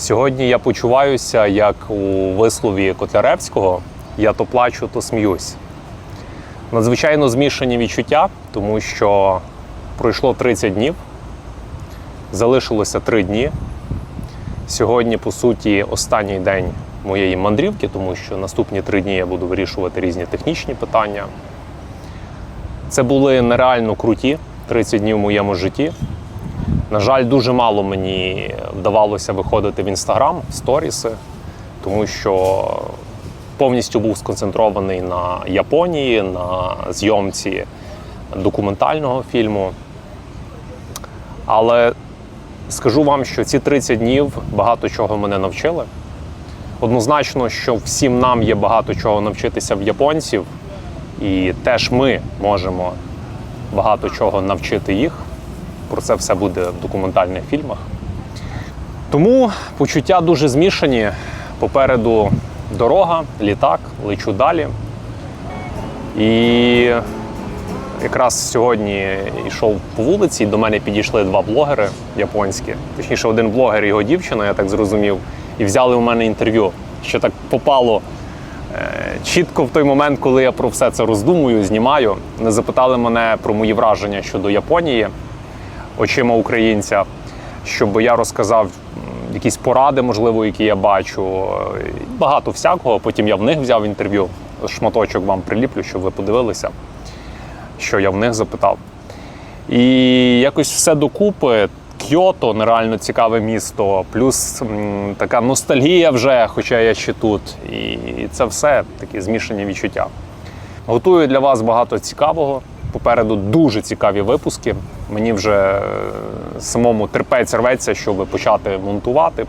Сьогодні я почуваюся як у вислові Котляревського: я то плачу, то сміюсь. Надзвичайно змішані відчуття, тому що пройшло 30 днів, залишилося 3 дні. Сьогодні, по суті, останній день моєї мандрівки, тому що наступні три дні я буду вирішувати різні технічні питання. Це були нереально круті 30 днів в моєму житті. На жаль, дуже мало мені вдавалося виходити в інстаграм, сторіси, тому що повністю був сконцентрований на Японії, на зйомці документального фільму. Але скажу вам, що ці 30 днів багато чого мене навчили. Однозначно, що всім нам є багато чого навчитися в японців, і теж ми можемо багато чого навчити їх. Про це все буде в документальних фільмах. Тому почуття дуже змішані. Попереду дорога, літак, лечу далі. І якраз сьогодні йшов по вулиці, і до мене підійшли два блогери японські. Точніше, один блогер і його дівчина, я так зрозумів, і взяли у мене інтерв'ю. Що так попало е, чітко в той момент, коли я про все це роздумую, знімаю. Вони запитали мене про мої враження щодо Японії очима українця, щоб я розказав якісь поради, можливо, які я бачу. Багато всякого. Потім я в них взяв інтерв'ю. Шматочок вам приліплю, щоб ви подивилися, що я в них запитав. І якось все докупи. Кйото нереально цікаве місто, плюс м, така ностальгія вже, хоча я ще тут. І це все такі змішані відчуття. Готую для вас багато цікавого. Попереду дуже цікаві випуски. Мені вже е, самому терпець рветься, щоб почати монтувати,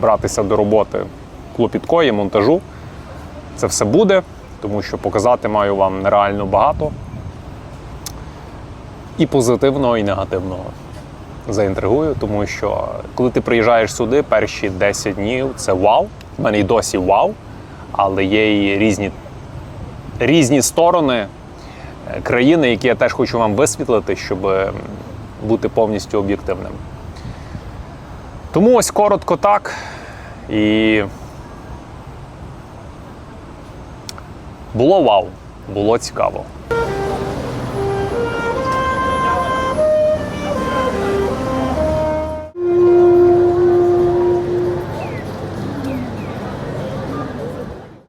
братися до роботи клопіткої, монтажу. Це все буде, тому що показати маю вам нереально багато. І позитивного, і негативного. Заінтригую, тому що коли ти приїжджаєш сюди, перші 10 днів це вау. В мене й досі вау, але є і різні, різні сторони країни, які я теж хочу вам висвітлити, щоб бути повністю об'єктивним. Тому ось коротко так. І було вау, було цікаво.